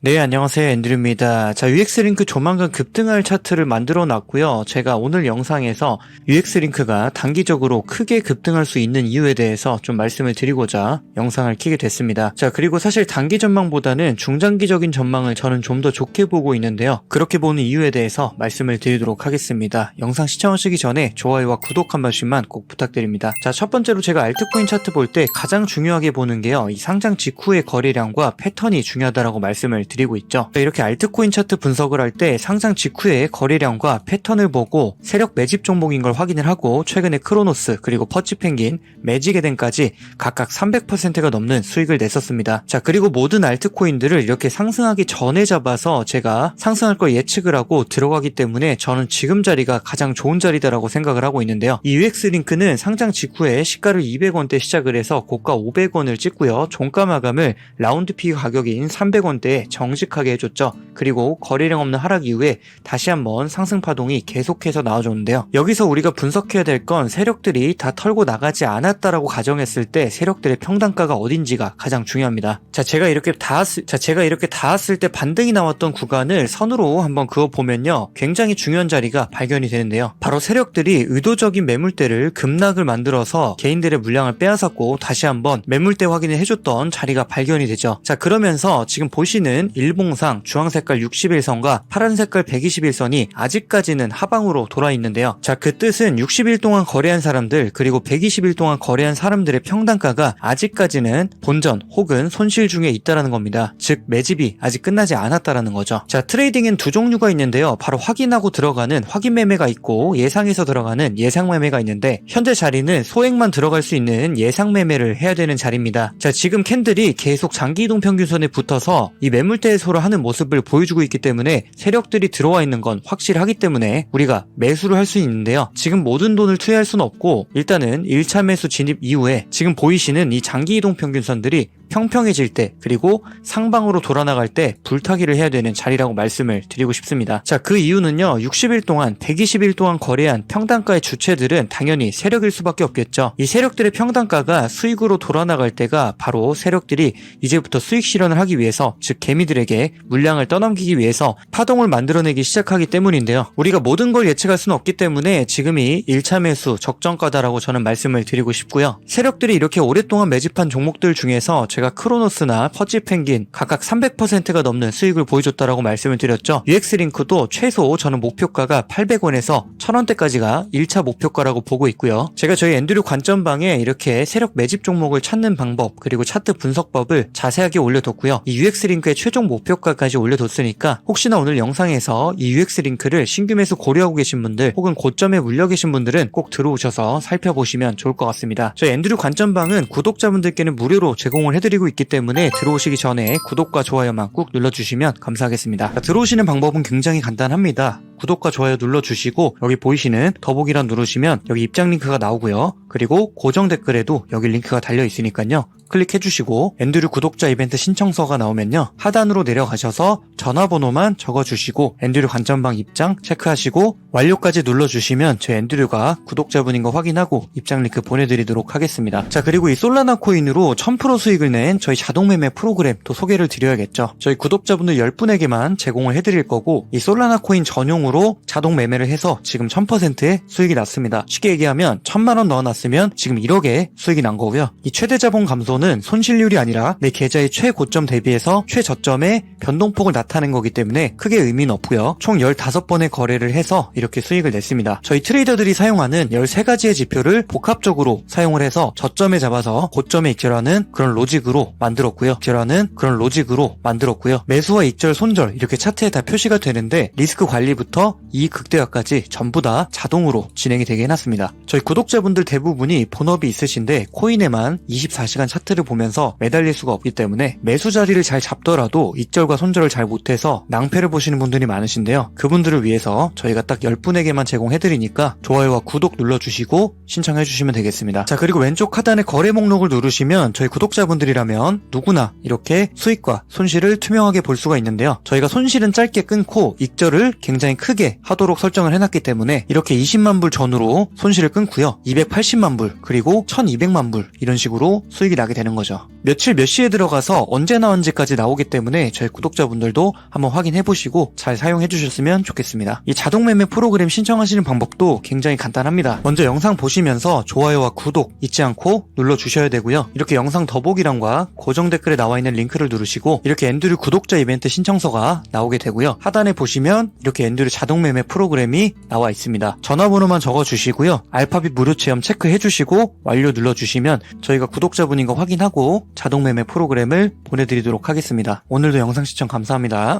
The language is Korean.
네, 안녕하세요. 앤드류입니다. 자, UX링크 조만간 급등할 차트를 만들어 놨고요. 제가 오늘 영상에서 UX링크가 단기적으로 크게 급등할 수 있는 이유에 대해서 좀 말씀을 드리고자 영상을 키게 됐습니다. 자, 그리고 사실 단기 전망보다는 중장기적인 전망을 저는 좀 더 좋게 보고 있는데요. 그렇게 보는 이유에 대해서 말씀을 드리도록 하겠습니다. 영상 시청하시기 전에 좋아요와 구독 한 번씩만 꼭 부탁드립니다. 자, 첫 번째로 제가 알트코인 차트 볼 때 가장 중요하게 보는 게요. 이 상장 직후의 거래량과 패턴이 중요하다라고 말씀을 드리고 있죠. 이렇게 알트코인 차트 분석을 할 때 상장 직후의 거래량과 패턴을 보고 세력 매집 종목인 걸 확인을 하고 최근에 크로노스 그리고 퍼치펭귄, 매직에덴까지 각각 300%가 넘는 수익을 냈었습니다. 자 그리고 모든 알트코인들을 이렇게 상승하기 전에 잡아서 제가 상승할 걸 예측을 하고 들어가기 때문에 저는 지금 자리가 가장 좋은 자리다라고 생각을 하고 있는데요. 이 UX 링크는 상장 직후에 시가를 200원대 시작을 해서 고가 500원을 찍고요. 종가 마감을 라운드 피 가격인 300원대에 정직하게 해줬죠. 그리고 거래량 없는 하락 이후에 다시 한번 상승 파동이 계속해서 나와줬는데요. 여기서 우리가 분석해야 될 건 세력들이 다 털고 나가지 않았다라고 가정했을 때 세력들의 평단가가 어딘지가 가장 중요합니다. 자, 제가 이렇게 닿았을, 자, 제가 이렇게 닿았을 때 반등이 나왔던 구간을 선으로 한번 그어 보면요. 굉장히 중요한 자리가 발견이 되는데요. 바로 세력들이 의도적인 매물대를 급락을 만들어서 개인들의 물량을 빼앗았고 다시 한번 매물대 확인을 해줬던 자리가 발견이 되죠. 자, 그러면서 지금 보시는 일봉상 주황 색깔 61선과 파란 색깔 121선이 아직까지는 하방으로 돌아 있는데요. 자, 그 뜻은 60일 동안 거래한 사람들 그리고 120일 동안 거래한 사람들의 평단가가 아직까지는 본전 혹은 손실 중에 있다라는 겁니다. 즉 매집이 아직 끝나지 않았다라는 거죠. 자, 트레이딩엔 두 종류가 있는데요. 바로 확인하고 들어가는 확인 매매가 있고 예상해서 들어가는 예상 매매가 있는데 현재 자리는 소액만 들어갈 수 있는 예상 매매를 해야 되는 자리입니다. 자, 지금 캔들이 계속 장기 이동 평균선에 붙어서 이 매물 대 해소를 하는 모습을 보여주고 있기 때문에 세력들이 들어와 있는 건 확실하기 때문에 우리가 매수를 할 수 있는데요. 지금 모든 돈을 투여할 수는 없고 일단은 1차 매수 진입 이후에 지금 보이시는 이 장기 이동 평균선들이 평평해질 때 그리고 상방으로 돌아나갈 때 불타기를 해야 되는 자리라고 말씀을 드리고 싶습니다. 자, 그 이유는요. 60일 동안 120일 동안 거래한 평단가의 주체들은 당연히 세력일 수밖에 없겠죠. 이 세력들의 평단가가 수익으로 돌아나갈 때가 바로 세력들이 이제부터 수익 실현을 하기 위해서 즉 개미들에게 물량을 떠넘기기 위해서 파동을 만들어내기 시작하기 때문인데요. 우리가 모든 걸 예측할 수는 없기 때문에 지금이 1차 매수 적정가다라고 저는 말씀을 드리고 싶고요. 세력들이 이렇게 오랫동안 매집한 종목들 중에서 제가 크로노스나 퍼지 펭귄 각각 300%가 넘는 수익을 보여줬다라고 말씀을 드렸죠. UX링크도 최소 저는 목표가가 800원에서 1000원대까지가 1차 목표가라고 보고 있고요. 제가 저희 앤드류 관점방에 이렇게 세력 매집 종목을 찾는 방법 그리고 차트 분석법을 자세하게 올려뒀고요. 이 UX링크의 최종 목표가까지 올려뒀으니까 혹시나 오늘 영상에서 이 UX링크를 신규 매수 고려하고 계신 분들 혹은 고점에 물려 계신 분들은 꼭 들어오셔서 살펴보시면 좋을 것 같습니다. 저희 앤드류 관점방은 구독자분들께는 무료로 제공을 해드리고 드리고 있기 때문에 들어오시기 전에 구독과 좋아요만 꾹 눌러주시면 감사하겠습니다. 자, 들어오시는 방법은 굉장히 간단합니다. 구독과 좋아요 눌러주시고 여기 보이시는 더보기란 누르시면 여기 입장 링크가 나오고요. 그리고 고정 댓글에도 여기 링크가 달려 있으니까요. 클릭해주시고 앤드류 구독자 이벤트 신청서가 나오면요 하단으로 내려가셔서 전화번호만 적어주시고 앤드류 관전방 입장 체크하시고 완료까지 눌러주시면 제 앤드류가 구독자분인 거 확인하고 입장 링크 보내드리도록 하겠습니다 자 그리고 이 솔라나 코인으로 1000% 수익을 낸 저희 자동매매 프로그램 또 소개를 드려야겠죠 저희 구독자분들 10분에게만 제공을 해드릴 거고 이 솔라나 코인 전용으로 자동 매매를 해서 지금 1000%의 수익이 났습니다 쉽게 얘기하면 1000만원 넣어놨으면 지금 1억의 수익이 난 거고요 이 최대 자본 감소 는 손실률이 아니라 내 계좌의 최고점 대비해서 최저점의 변동폭을 나타낸 거기 때문에 크게 의미는 없고요. 총 15번의 거래를 해서 이렇게 수익을 냈습니다. 저희 트레이더들이 사용하는 13가지의 지표를 복합적으로 사용을 해서 저점에 잡아서 고점에 익절하는 그런 로직으로 만들었고요. 익절하는 그런 로직으로 만들었고요. 매수와 익절, 손절 이렇게 차트에 다 표시가 되는데 리스크 관리부터 이익 극대화까지 전부 다 자동으로 진행이 되게 해놨습니다. 저희 구독자분들 대부분이 본업이 있으신데 코인에만 24시간 차트를 보면서 매달릴 수가 없기 때문에 매수 자리를 잘 잡더라도 익절과 손절을 잘 못해서 낭패를 보시는 분들이 많으신데요. 그분들을 위해서 저희가 딱 10분에게만 제공해드리니까 좋아요와 구독 눌러주시고 신청해주시면 되겠습니다. 자 그리고 왼쪽 하단에 거래 목록을 누르시면 저희 구독자분들이라면 누구나 이렇게 수익과 손실을 투명하게 볼 수가 있는데요. 저희가 손실은 짧게 끊고 익절을 굉장히 크게 크게 하도록 설정을 해놨기 때문에 이렇게 20만 불 전후로 손실을 끊고요. 280만 불 그리고 1200만 불 이런 식으로 수익이 나게 되는 거죠. 며칠 몇 시에 들어가서 언제 나온지까지 나오기 때문에 저희 구독자분들도 한번 확인해 보시고 잘 사용해 주셨으면 좋겠습니다. 이 자동 매매 프로그램 신청하시는 방법도 굉장히 간단합니다. 먼저 영상 보시면서 좋아요와 구독 잊지 않고 눌러 주셔야 되고요. 이렇게 영상 더보기란과 고정 댓글에 나와 있는 링크를 누르시고 이렇게 엔드류 구독자 이벤트 신청서가 나오게 되고요. 하단에 보시면 이렇게 엔드류 자동 매매 프로그램이 나와 있습니다. 전화번호만 적어 주시고요. 알파빗 무료 체험 체크해 주시고 완료 눌러 주시면 저희가 구독자분인 거 확인하고 자동 매매 프로그램을 보내 드리도록 하겠습니다. 오늘도 영상 시청 감사합니다.